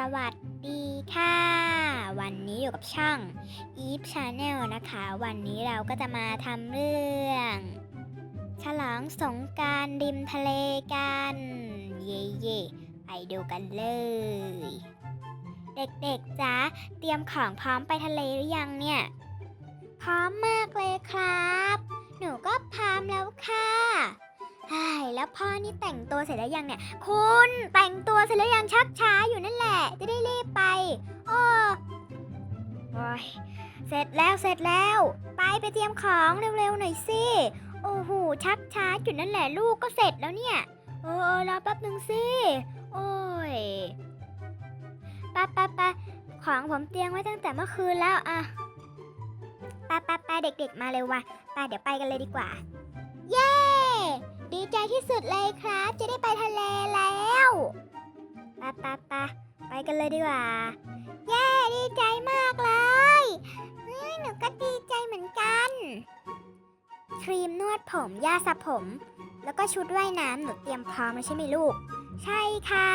สวัสดีค่ะ วันนี้อยู่กับช่อง Eve Channel นะคะ วันนี้เราก็จะมาทำเรื่อง ฉลองสงการริมทะเลกัน เย่เย่ไปดูกันเลย เด็กๆจ๊ะเตรียมของพร้อมไปทะเลหรือยังเนี่ย พร้อมมากเลยครับ พ่อนี่แต่งตัวเสร็จแล้วยังเนี่ย คุณแต่งตัวเสร็จแล้วยังชักช้าอยู่นั่นแหละ จะได้รีบไปโอ้โอ้ยเสร็จแล้วเสร็จแล้ว ไปไปเตรียมของเร็วๆหน่อยสิโอ้โหชักช้าอยู่นั่นแหละลูกก็เสร็จแล้วเนี่ยเออรอแป๊บหนึ่งสิโอ้ยปไปไปของผมเตรียมไว้ตั้งแต่เมื่อคืนแล้วอะปไปไปเด็กๆมาเร็วว่ะไปเดี๋ยวไปกันเลยดีกว่า ดีใจที่สุดเลยครับ จะได้ไปทะเลแล้วไปไปไปไปกันเลยดีกว่า เย้ ดีใจมากเลยเฮ้ยหนูก็ดีใจเหมือนกัน ครีมนวดผมยาสระผม แล้วก็ชุดว่ายน้ำหนูเตรียมพร้อมแล้วใช่ไหมลูก ใช่ค่ะ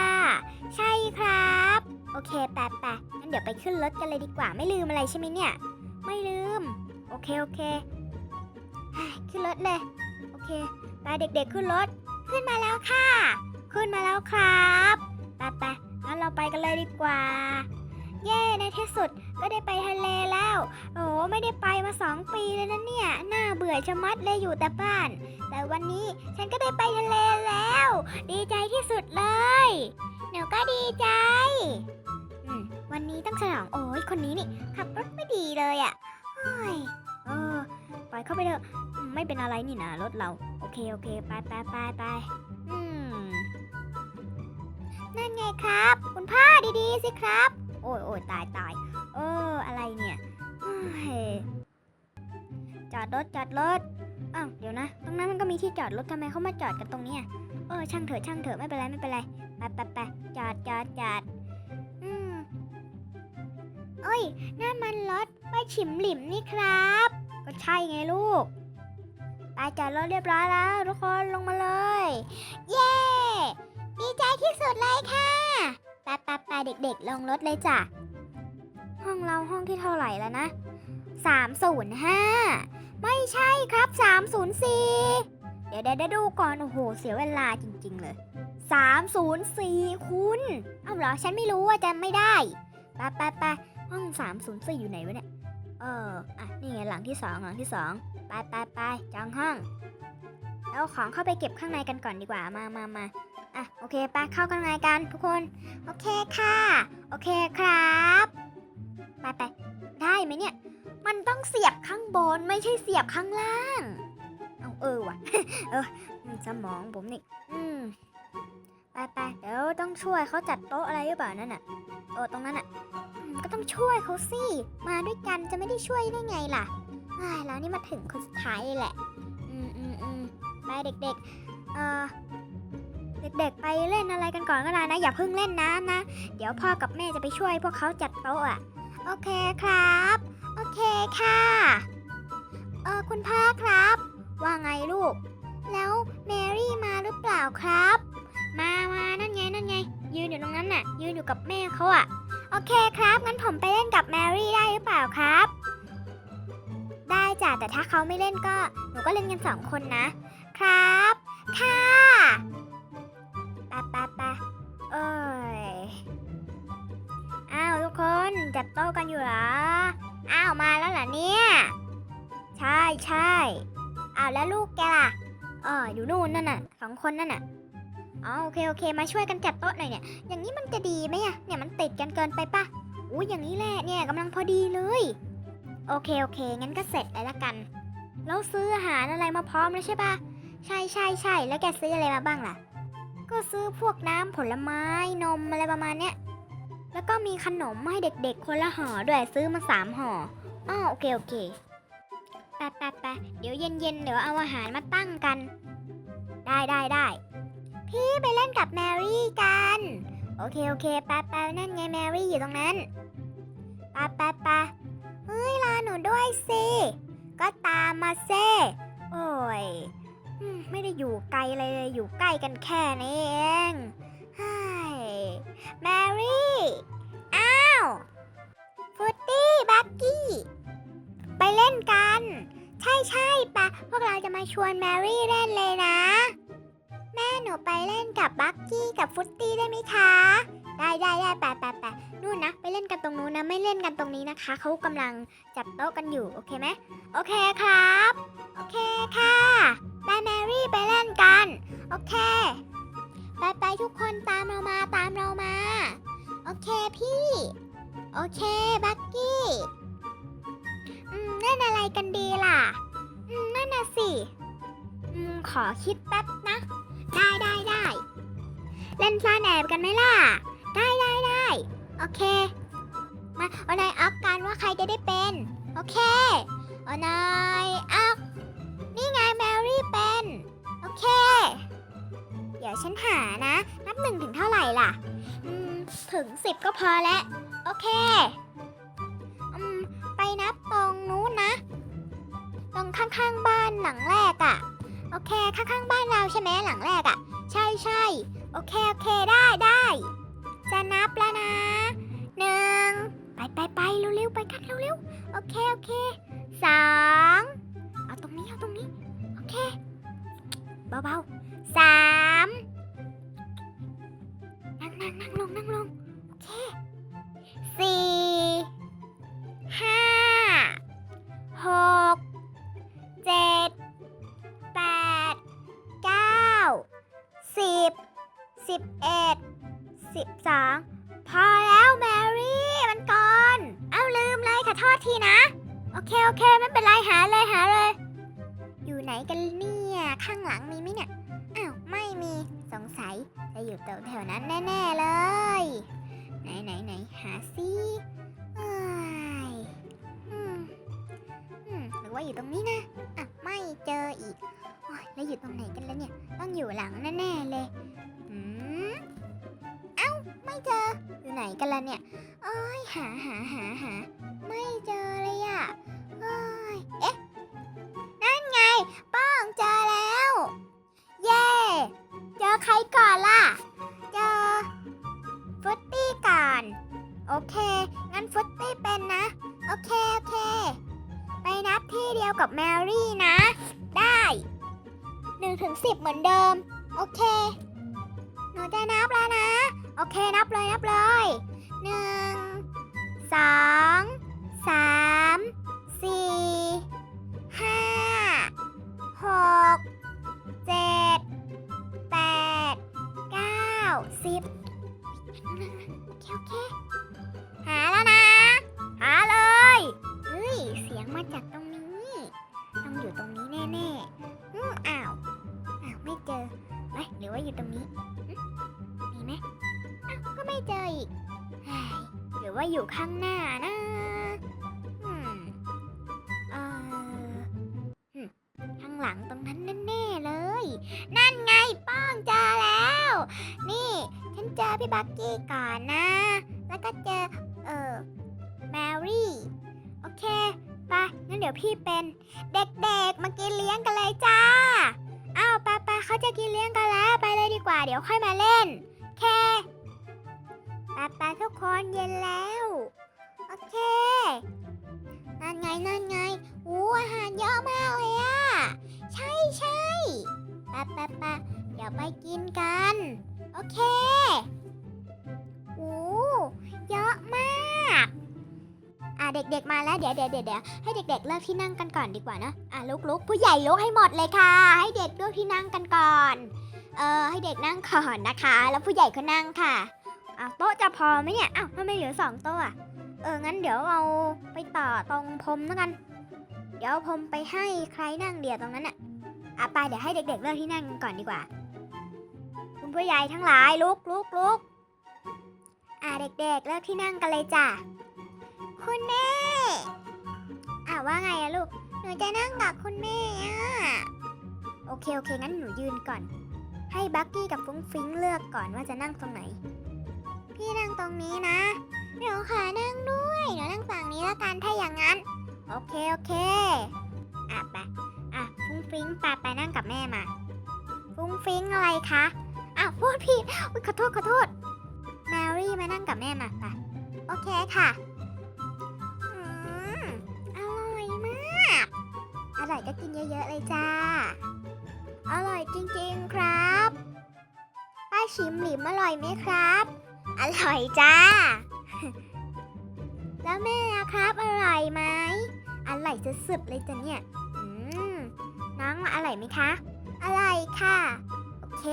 ใช่ครับ โอเคแปะแปะงั้นเดี๋ยวไปขึ้นรถกันเลยดีกว่า ไม่ลืมอะไรใช่ไหมเนี่ย ไม่ลืม โอเค โอเค ขึ้นรถเลย โอเค ไปเด็กๆขึ้นรถ ขึ้นมาแล้วค่ะ ขึ้นมาแล้วครับไปไปงั้นเราไปกันเลยดีกว่า เย้ในที่สุดก็ได้ไปทะเลแล้ว โอ้ไม่ได้ไปมาสองปีเลยนะเนี่ย น่าเบื่อชะมัดเลยอยู่แต่บ้าน แต่วันนี้ฉันก็ได้ไปทะเลแล้ว ดีใจที่สุดเลยหนูก็ดีใจ วันนี้ต้องฉลองโอ้ยคนนี้นี่ขับรถไม่ดีเลยอะ่ะเฮ้ยเออปล่อยเข้าไปเถอะ ไม่เป็นอะไรนี่นะรถเรา โอเคโอเคไปไปไปไปอืมนั่นไงครับ คุณพ่อดีๆสิครับ โอ้ยโอ้ยตายตายเออ อะไรเนี่ยเฮจอดรถจอดรถอ้าวเดี๋ยวนะ ตรงนั้นมันก็มีที่จอดรถทำไมเขามาจอดกันตรงนี้เออช่างเถอะช่างเถอะไม่เป็นไรไม่เป็นไรไปไปไปจอดจอดจอดอืมเอ้ยนั่นมันรถไปฉิมหลิมนี่ครับ ก็ใช่ไงลูก ไปจอดรถเรียบร้อยแล้วทุกคนลงมาเลย เย้ดีใจที่สุดเลยค่ะปไปไปเด็กๆ ลงรถเลยจ้ะ ห้องเราห้องที่เท่าไหร่แล้วนะ 305 ไม่ใช่ครับ 304 เดี๋ยวเดี๋ยวเดี๋ยวดูก่อน โอ้โห เสียเวลาจริงๆเลย 304 คุณเอ้าเหรอ ฉันไม่รู้ว่าจำไม่ได้ไปไปไปห้อง 304 อยู่ไหนวะเนี่ย เออ อะ นี่ไงหลังที่สองหลังที่สอง ไปไปไปจองห้องแล้วของเข้าไปเก็บข้างในกันก่อนดีกว่ามามามาอะโอเคไปเข้าข้างในกันทุกคน โอเคค่ะ โอเคครับไปไปได้ไหมเนี่ย มันต้องเสียบข้างบนไม่ใช่เสียบข้างล่างเอาเออว่ะเออสมองผมนี่อืมไปไปเดี๋ยวต้องช่วยเขาจัดโต๊ะอะไรหรือเปล่านั่นน่ะโต๊ะตรงนั้นน่ะก็ต้องช่วยเขาสิมาด้วยกันจะไม่ได้ช่วยได้ไงล่ะ แล้วนี่มาถึงคนสุดท้ายเลยแหละ อืมอืมอืมไปเด็กๆ เอ่อเด็กๆ ไปเล่นอะไรกันก่อนก็ได้นะ อย่าเพิ่งเล่นน้ำนะ เดี๋ยวพ่อกับแม่จะไปช่วยพวกเขาจัดโต๊ะอะ โอเคครับ โอเคค่ะ เออคุณพ่อครับ ว่าไงลูก แล้วแมรี่มาหรือเปล่าครับ มามานั่นไงนั่นไง ยืนอยู่ตรงนั้นน่ะ ยืนอยู่กับแม่เขาอะ โอเคครับ งั้นผมไปเล่นกับแมรี่ได้หรือเปล่าครับ จ้ะแต่ถ้าเขาไม่เล่นก็ หนูก็เล่นกันสองคนนะ ครับ ค่ะปไปไปะเอ้ยอ้าวทุกคนจัดโต๊ะกันอยู่เหรอ อ้าวมาแล้วเหรอเนี่ย ใช่ใช่อ้าวแล้วลูกแกล่ะเอออยู่นู่นนั่นน่ะสองคนนั่นน่ะอ๋อโอเคโอเค มาช่วยกันจัดโต๊ะหน่อยเนี่ย อย่างนี้มันจะดีไหมอะเนี่ยมันติดกันเกินไปปะอู้อย่างนี้แหละเนี่ยกำลังพอดีเลย โอเคโอเค งั้นก็เสร็จเลยละกัน แล้วซื้ออาหารอะไรมาพร้อมแล้วใช่ปะใช่ใช่ใช่แล้วแกซื้ออะไรมาบ้างล่ะ ก็ซื้อพวกน้ำผลไม้นมอะไรประมาณเนี้ย แล้วก็มีขนมให้เด็กๆ คนละห่อด้วยซื้อมาสามห่ออ้อโอเคโอเคไปไปไปเดี๋ยวเย็นๆ เดี๋ยวเอาอาหารมาตั้งกัน ได้ได้ได้พี่ไปเล่นกับแมรี่กัน โอเคโอเคไปไปนั่นไงแมรี่อยู่ตรงนั้นไปไปไป ฮ้ยรอหนูด้วยสิ ก็ตามมาเซโอ้ยอืมไม่ได้อยู่ไกลเลย อยู่ใกล้กันแค่นี้เองเฮ้แมรี่ อ้าวฟุตตี้บักกี้ ไปเล่นกัน ใช่ใช่ปะพวกเราจะมาชวนแมรี่เล่นเลยนะ แม่หนูไปเล่นกับบักกี้กับฟุตตี้ได้ไหมคะ ได้ได้ได้แปะแปะแปะนู่นนะ ไปเล่นกันตรงนู้นนะไม่เล่นกันตรงนี้นะคะ เขากำลังจับโต๊ะกันอยู่โอเคไหมโอเคครับ โอเคค่ะไปแมรี่ไปเล่นกัน โอเค ไปไปทุกคนตามเรามาตามเรามา โอเคพี่ โอเคบักกี้เล่นอะไรกันดีล่ะนั่นน่ะสิขอคิดแป๊บนะ ได้ได้ได้ เล่นซ่อนแอบกันไหมล่ะ ได้ได้ได้โอเค มาเอานายอัพกันว่าใครจะได้เป็น โอเคเอานายอัพนี่ไงแมรี่เป็น โอเค เดี๋ยวฉันหานะ นับหนึ่งถึงเท่าไหร่ล่ะ อืม ถึงสิบก็พอแล้ว โอเค อืม ไปนับตรงนู้นนะ ตรงข้างๆบ้านหลังแรกอะ่ะ โอเค ข้างๆบ้านเราใช่ไหมหลังแรกอะ่ะ ใช่ใช่โอเค โอเค ได้ได้ จะนับแล้วนะหนึ่งไปไปไปเร็วๆไปกันเร็วๆโอเคโอเคสองเอาตรงนี้เอาตรงนี้โอเคเบาๆสาม ทษทีนะ โอเคโอเคไม่เป็นไรหาเลยหาเลย อยู่ไหนกันเนี่ยข้างหลังมีไหมเนี่ยอ้าวไม่มีสงสัยจะอยู่แถวๆนั้นแน่ ๆเลย ไหนไหนไหนหาซิเอ้ยอืมอืมหรือว่าอยู่ตรงนี้นะอะไม่เจออีกโอ้ยแล้วอยู่ตรงไหนกันแล้วเนี่ย ต้องอยู่หลังแน่ๆเลยอืม ไม่เจอ อยู่ไหนกันล่ะเนี่ยเอ้ยหาหาหาหาไม่เจอเลยอะเอ้ยเอ๊ะ นั่นไง ป้องเจอแล้ว เย่เจอใครก่อนล่ะ เจอฟุตตี้ก่อน โอเค งั้นฟุตตี้เป็นนะ โอเค โอเค ไปนับที่เดียวกับแมรี่นะ ได้หนึ่งถึงสิบเหมือนเดิม โอเค หนูจะนับแล้วนะ โอเคนับเลยนับเลยหนึ่งสองสามสี่ห้าหกเจ็ดแปดเก้าสิบโอเคโอเค ข้างหน้านะอืมเออข้างหลังตรงนั้นแน่ๆเลย นั่นไงป้องเจอแล้ว นี่ ฉันเจอพี่บักกี้ก่อนนะ แล้วก็เจอ เออแมรี่ โอเคไปงั้นเดี๋ยวพี่เป็นเด็กๆ มากินเลี้ยงกันเลยจ้า อ้าวไปไปเขาจะกินเลี้ยงกันแล้ว ไปเลยดีกว่า เดี๋ยวค่อยมาเล่นเคไปไปทุกคนเย็นแล้ว โอเค นั่นไงนั่นไงอู้อาหารเยอะมากเลยอะ ใช่ใช่ไปไปไปเดี๋ยวไปกินกัน โอเคโอ้เยอะมากอะเด็กๆมาแล้วเดี๋ยวเดี๋ยวเดี๋ยวเดี๋ยวให้เด็กๆเลือกที่นั่งกันก่อนดีกว่านะอะลุกลุกผู้ใหญ่ลุกให้หมดเลยค่ะ ให้เด็กเลือกที่นั่งกันก่อน เออให้เด็กนั่งก่อนนะคะ แล้วผู้ใหญ่ก็นั่งค่ะ อ้าวโต๊ะจะพอไหมเนี่ยอ้าวทำไมเหลือสองโต๊ะอะเอองั้นเดี๋ยวเอาไปต่อตรงพรมแล้วกัน เดี๋ยวเอาพรมไปให้ใครนั่งเดียวตรงนั้นอะอะไปเดี๋ยวให้เด็ก ๆ เลือกที่นั่งกันก่อนดีกว่า คุณผู้ใหญ่ทั้งหลายลุกลุกลุกอ่าเด็กๆเลือกที่นั่งกันเลยจ้ะคุณแม่อ่าว่าไงอะลูกหนูจะนั่งกับคุณแม่อะโอเคโอเคงั้นหนูยืนก่อน ให้บักกี้กับฟุ้งฟิ้งเลือกก่อนว่าจะนั่งตรงไหน พี่นั่งตรงนี้นะหนูขอนั่งด้วยหนูนั่งฝั่งนี้แล้วกันถ้าอย่างนั้น โอเคโอเคอะไปอะฟุ้งฟิ้งไปไปนั่งกับแม่มา ฟุ้งฟิ้งอะไรคะอ้าวพูดผิดอุ๊ยขอโทษขอโทษแมรี่มานั่งกับแม่มาปะโอเคค่ะอืมอร่อยมากอร่อยก็กินเยอะๆเลยจ้าอร่อยจริงๆครับป้าชิมหลิมอร่อยไหมครับ อร่อยจ้า แล้วแม่อะครับอร่อยไหมอร่อยสุดๆเลยจ้ะเนี่ยน้องอร่อยไหมคะ อร่อยค่ะ โอเค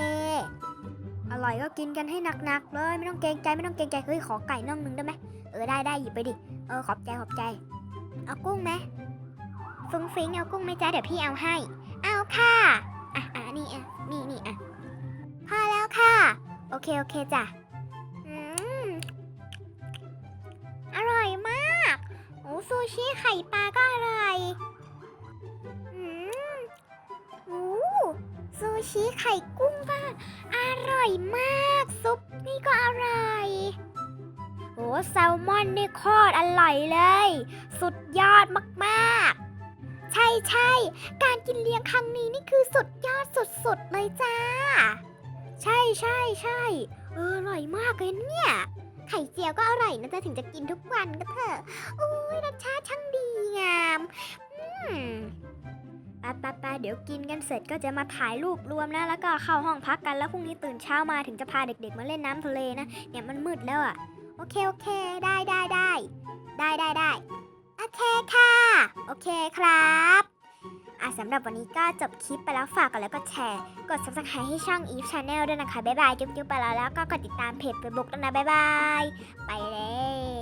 อร่อยก็กินกันให้หนักๆเลยไม่ต้องเกรงใจไม่ต้องเกรงใจเฮ้ยขอไก่น่องนึงได้ไหมเออได้ได้หยิบไปดิเออขอบใจขอบใจ เอากุ้งไหมฟุ้งฟิ้งเอากุ้งไหมจ๊ะเดี๋ยวพี่เอาให้ เอาค่ะอะอะนี่อะนี่นี่อะพอแล้วค่ะ โอเคโอเคจ้ะ ซูชิไข่ปลาก็อร่อย อืมโอ้ซูชิไข่กุ้งก็อร่อยมาก ซุปนี่ก็อร่อยโอ้แซลมอนนี่โคตรอร่อยเลย สุดยอดมากๆ ใช่ใช่การกินเลี้ยงครั้งนี้นี่คือสุดยอดสุดๆเลยจ้า ใช่ใช่ใช่เอออร่อยมากเลยเนี่ยไข่เจียวก็อร่อยนะจะถึงจะกินทุกวันก็เถอะโอ้ย เดี๋ยวกินกันเสร็จก็จะมาถ่ายรูปรวมนะ แล้วก็เข้าห้องพักกันแล้วพรุ่งนี้ตื่นเช้ามาถึงจะพาเด็กๆ มาเล่นน้ำทะเลนะ เนี่ยมันมืดแล้วอะโอเคโอเค ได้ได้ได้ได้ได้ได้โอเคค่ะ โอเคครับอะสำหรับวันนี้ก็จบคลิปไปแล้วฝากกันแล้วก็แชร์ กด subscribe ให้ช่อง Eve Channel ด้วยนะคะ บ๊ายบาย จุ๊บๆไปแล้วแล้วก็กดติดตามเพจ Facebook ด้วยนะ บ๊ายบาย ไปเลย